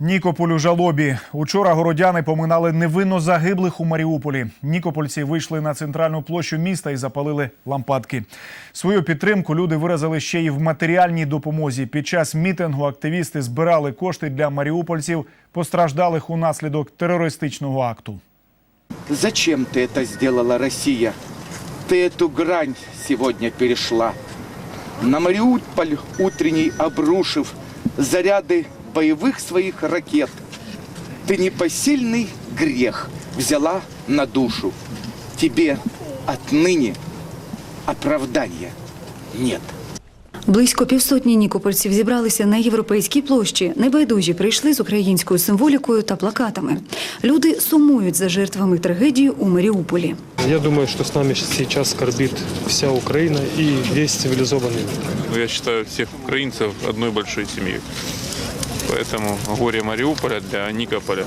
Нікополь у жалобі. Учора городяни поминали невинно загиблих у Маріуполі. Нікопольці вийшли на центральну площу міста і запалили лампадки. Свою підтримку люди виразили ще й в матеріальній допомозі. Під час мітингу активісти збирали кошти для маріупольців, постраждалих унаслідок терористичного акту. Зачем ты это сделала, Россия? Ты эту грань сегодня перешла. На Мариуполь утренний обрушив заряды боевых своих ракет. Ты непосильный грех взяла на душу. Тебе отныне оправдания нет. Близько півсотні нікопольців зібралися на європейській площі. Небайдужі прийшли з українською символікою та плакатами. Люди сумують за жертвами трагедії у Маріуполі. Я думаю, что с нами сейчас скорбит вся Украина и весь цивилизованный мир. Ну, Я считаю всех украинцев одной большой семьей. Поэтому горе Мариуполя для Никополя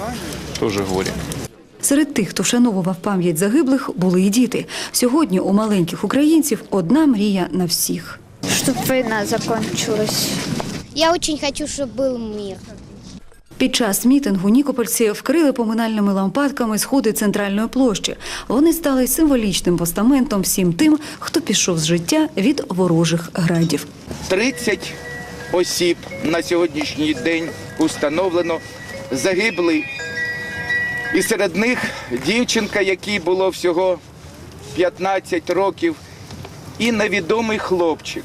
тоже горе. Серед тих, хто вшановував пам'ять загиблих, були і діти. Сьогодні у маленьких українців одна мрія на всіх. Чтобы война закончилась. Я очень хочу, чтобы был мир. Під час мітингу нікопольці вкрили поминальними лампадками сходи центральної площі. Вони стали символічним постаментом всім тим, хто пішов з життя від ворожих градів. 30 осіб на сьогоднішній день установлено загибли. І серед них дівчинка, якій було всього 15 років, і невідомий хлопчик,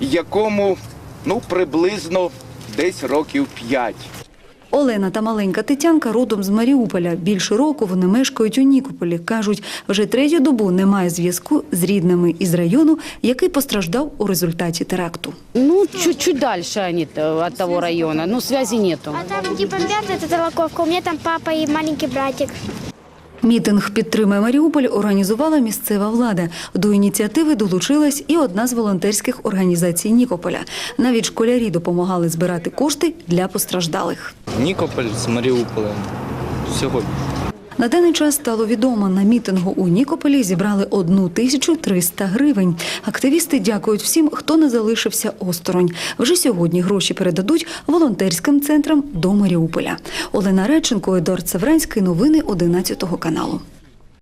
якому ну, приблизно десь років 5. Олена та маленька Тетянка родом з Маріуполя. Більше року вони мешкають у Нікополі. Кажуть, вже третю добу немає зв'язку з рідними із району, який постраждав у результаті теракту. Ну, чуть-чуть дальше они э, от того района, но связи нету. А там, где бомбят, это Толоковка. У меня там папа и маленький братик. Мітинг «Підтримай Маріуполь» організувала місцева влада. До ініціативи долучилась і одна з волонтерських організацій Нікополя. Навіть школярі допомагали збирати кошти для постраждалих. Нікополь з Маріуполем. Сьогодні. На даний час стало відомо, на мітингу у Нікополі зібрали 1300 гривень. Активісти дякують всім, хто не залишився осторонь. Вже сьогодні гроші передадуть волонтерським центрам до Маріуполя. Олена Реченко, Едуард Савранський. Новини 11 каналу.